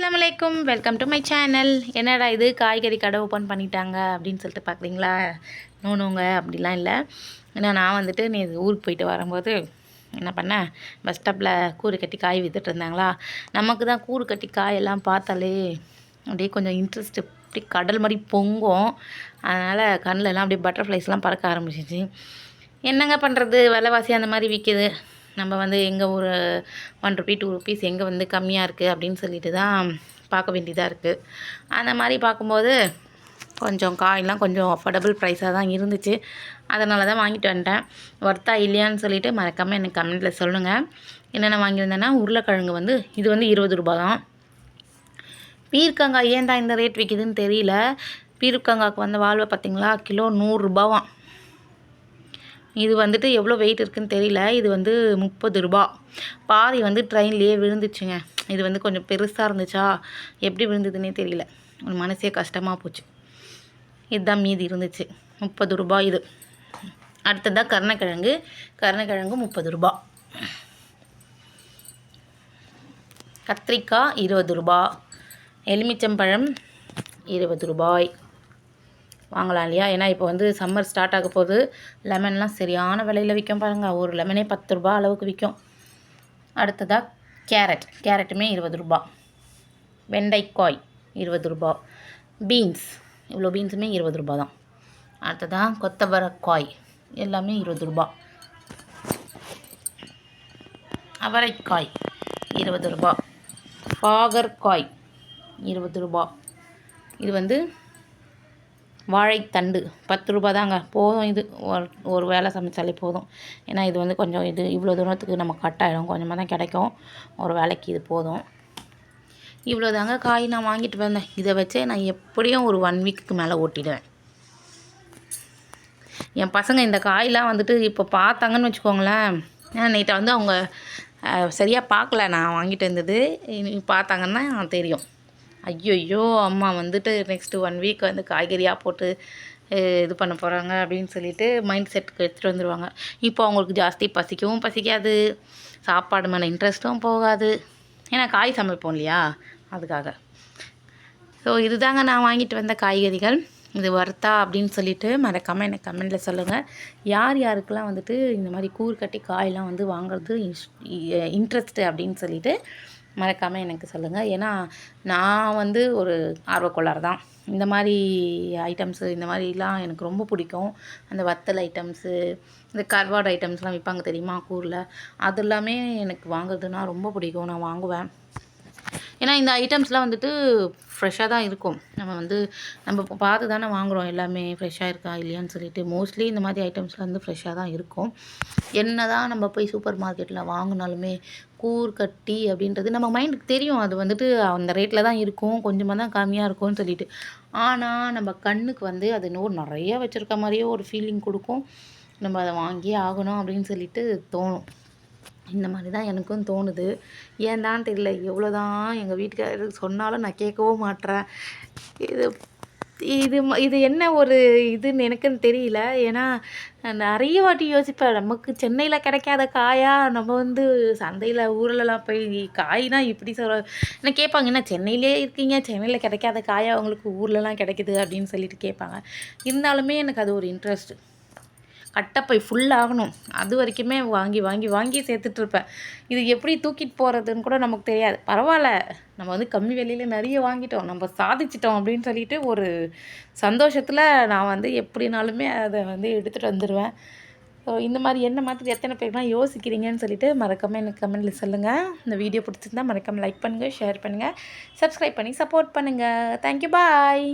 அஸ்லாம் வலைக்கும் welcome to my channel என்னடா இது? காய்கறி கடை ஓப்பன் பண்ணிட்டாங்க அப்படின்னு சொல்லிட்டு பார்க்குறீங்களா நோனுங்க அப்படிலாம் இல்லை. ஏன்னா நான் வந்துட்டு நீ ஊருக்கு போயிட்டு வரும்போது என்ன பண்ணேன் பஸ் ஸ்டாப்பில் கூறு கட்டி காய் விற்றுட்டு இருந்தாங்களா? நமக்கு தான் கூறு கட்டி காயெல்லாம் பார்த்தாலே அப்படியே கொஞ்சம் இன்ட்ரெஸ்ட் இப்படி கடல் மாதிரி பொங்கும். அதனால் கண்ணிலலாம் அப்படியே பட்டர்ஃப்ளைஸ்லாம் பறக்க ஆரம்பிச்சிச்சு. என்னங்க பண்ணுறது விலைவாசி அந்த மாதிரி விற்கிது நம்ம வந்து எங்கே ஒரு ஒன் ருபி டூ ருபீஸ் எங்கே வந்து கம்மியாக இருக்குது அப்படின்னு சொல்லிட்டு தான் பார்க்க வேண்டியதாக இருக்குது அந்த மாதிரி பார்க்கும்போது கொஞ்சம் காயெலாம் கொஞ்சம் அஃபோர்டபுள் ப்ரைஸாக தான் இருந்துச்சு. அதனால தான் வாங்கிட்டு வந்துட்டேன். ஒர்த்தா இல்லையான்னு சொல்லிவிட்டு மறக்காமல் எனக்கு கமெண்ட்டில் சொல்லுங்கள் என்னென்ன வாங்கியிருந்தேன்னா உருளைக்கிழங்கு வந்து இது வந்து இருபது ரூபா தான். பீர்க்கங்காய் ஏன் தான் இந்த ரேட் விற்கிதுன்னு தெரியல. பீர்க்கங்காய்க்கு வந்த வாழ்வை பார்த்திங்களா? கிலோ நூறுரூபாவாம் இது வந்துட்டு எவ்வளோ வெயிட் இருக்குதுன்னு தெரியல. இது வந்து முப்பது ரூபா. பாதி வந்து ட்ரெயின்லேயே விழுந்துச்சுங்க. இது வந்து கொஞ்சம் பெருசாக இருந்துச்சா? எப்படி விழுந்ததுன்னே தெரியல. ஒரு மனசே கஷ்டமாக போச்சு. இதுதான் மீதி இருந்துச்சு. முப்பது ரூபா இது. அடுத்ததாக கருணக்கிழங்கு. கருணக்கிழங்கு முப்பது ரூபா. கத்திரிக்காய் இருபது ரூபா. எலுமிச்சம்பழம் இருபது ரூபாய். வாங்கலாம் இல்லையா? ஏன்னா இப்போ வந்து சம்மர் ஸ்டார்ட் ஆக போது லெமன்லாம் சரியான விலையில் விற்கும் பாருங்கள் ஒரு லெமனே பத்து ரூபா அளவுக்கு விற்கும் அடுத்ததாக கேரட் கேரட்டுமே இருபது ரூபா வெண்டைக்காய் இருபது ரூபா பீன்ஸ் இவ்வளோ பீன்ஸுமே இருபது ரூபா தான். அடுத்ததாக கொத்தவரக்காய். எல்லாமே இருபது ரூபா அவரைக்காய் இருபது ரூபா பாகற்காய் இருபது ரூபா இது வந்து வாழைத்தண்டு பத்து ரூபா தாங்க போதும் இது. ஒரு ஒரு வேலை சமைச்சாலே போதும். ஏன்னா இது வந்து கொஞ்சம் இது இவ்வளோ தூரத்துக்கு நம்ம கட் ஆகிடும் கொஞ்சமாக தான் கிடைக்கும். ஒரு வேலைக்கு இது போதும். இவ்வளோ தாங்க காய் நான் வாங்கிட்டு வந்தேன். இதை வச்சே நான் எப்படியும் ஒரு ஒன் வீக்குக்கு மேலே ஓட்டிடுவேன். என் பசங்க இந்த காயெலாம் வந்துட்டு இப்போ பார்த்தாங்கன்னு வச்சுக்கோங்களேன். நேற்று வந்து அவங்க சரியாக பார்க்கல. நான் வாங்கிட்டு வந்தது. பார்த்தாங்கன்னா தெரியும். ஐயோ அம்மா வந்துட்டு நெக்ஸ்ட்டு ஒன் வீக் வந்து காய்கறியாக போட்டு இது பண்ண போகிறாங்க அப்படின்னு சொல்லிட்டு மைண்ட் செட்டுக்கு எடுத்துகிட்டு வந்துடுவாங்க இப்போ அவங்களுக்கு ஜாஸ்தி பசிக்கவும் பசிக்காது சாப்பாடு மேலே இன்ட்ரெஸ்ட்டும் போகாது. ஏன்னா காய் சமைப்போம் இல்லையா? அதுக்காக. ஸோ இதுதாங்க நான் வாங்கிட்டு வந்த காய்கறிகள். இது வர்த்தா அப்படின்னு சொல்லிட்டு மறக்காமல் எனக்கு கமெண்டில் சொல்லுங்கள் யார் யாருக்கெல்லாம் வந்துட்டு இந்த மாதிரி கூறு கட்டி காயெல்லாம் வந்து வாங்குறது இன்ட்ரெஸ்ட்டு அப்படின்னு சொல்லிட்டு மறக்காமல் எனக்கு சொல்லுங்கள் ஏன்னா நான் வந்து ஒரு ஆர்வக்கோளாறு தான் இந்த மாதிரி ஐட்டம்ஸு இந்த மாதிரிலாம் எனக்கு ரொம்ப பிடிக்கும். அந்த வத்தல் ஐட்டம்ஸு இந்த கர்வாடு ஐட்டம்ஸ்லாம் விற்பாங்க தெரியுமா? கூரில். அது எல்லாமே எனக்கு வாங்குறதுனா ரொம்ப பிடிக்கும். நான் வாங்குவேன். ஏன்னா இந்த ஐட்டம்ஸ்லாம் வந்துட்டு ஃப்ரெஷ்ஷாக தான் இருக்கும். நம்ம வந்து நம்ம பார்த்து தானே வாங்குகிறோம் எல்லாமே. ஃப்ரெஷ்ஷாக இருக்கா இல்லையான்னு சொல்லிட்டு மோஸ்ட்லி இந்த மாதிரி ஐட்டம்ஸ்லாம் வந்து ஃப்ரெஷ்ஷாக தான் இருக்கும். என்ன தான் நம்ம போய் சூப்பர் மார்க்கெட்டில் வாங்கினாலுமே கூர் கட்டி அப்படின்றது நம்ம மைண்டுக்கு தெரியும். அது வந்துட்டு அந்த ரேட்டில் தான் இருக்கும். கொஞ்சமாக தான் கம்மியாக இருக்கும்னு சொல்லிட்டு. ஆனால் நம்ம கண்ணுக்கு வந்து அது இன்னும் நிறைய வச்சுருக்க மாதிரியே ஒரு ஃபீலிங் கொடுக்கும். நம்ம அதை வாங்கியே ஆகணும் அப்படின்னு சொல்லிட்டு தோணும். இந்த மாதிரி தான் எனக்கும் தோணுது. ஏன் தான் தெரியல எவ்வளோ தான் எங்கள் வீட்டுக்காரர் சொன்னாலும் நான் கேட்கவும் மாட்டேறேன் இது இது இது என்ன ஒரு இதுன்னு எனக்குன்னு தெரியல. ஏன்னா நிறைய வாட்டி யோசிப்பேன் நமக்கு சென்னையில் கிடைக்காத காயா நம்ம வந்து சந்தையில் ஊர்லலாம் போய் காய்னா இப்படி சொல்ல என்ன கேட்பாங்க என்ன சென்னையிலே இருக்கீங்க? சென்னையில் கிடைக்காத காயா உங்களுக்கு ஊர்லலாம் கிடைக்குது? அப்படின்னு சொல்லிட்டு கேட்பாங்க. இருந்தாலுமே எனக்கு அது ஒரு இன்ட்ரெஸ்ட்டு கட்டப்பை ஃபுல்லாகணும் அது வரைக்குமே வாங்கி வாங்கி வாங்கி சேர்த்துட்ருப்பேன். இது எப்படி தூக்கிட்டு போகிறதுன்னு கூட நமக்கு தெரியாது. பரவாயில்ல. நம்ம வந்து கம்மி விலையில் நிறைய வாங்கிட்டோம். நம்ம சாதிச்சிட்டோம் அப்படின்னு சொல்லிட்டு ஒரு சந்தோஷத்தில் நான் வந்து எப்படினாலுமே அதை வந்து எடுத்துகிட்டு வந்துடுவேன் ஸோ இந்த மாதிரி என்ன மாதிரி எத்தனை பேர்லாம் யோசிக்கிறீங்கன்னு சொல்லிட்டு மறக்காமல் எனக்கு கமெண்ட்டில் சொல்லுங்கள் இந்த வீடியோ பிடிச்சிருந்தா மறக்காமல் லைக் பண்ணுங்கள் ஷேர் பண்ணுங்கள் சப்ஸ்கிரைப் பண்ணி சப்போர்ட் பண்ணுங்கள் தேங்க்யூ பாய்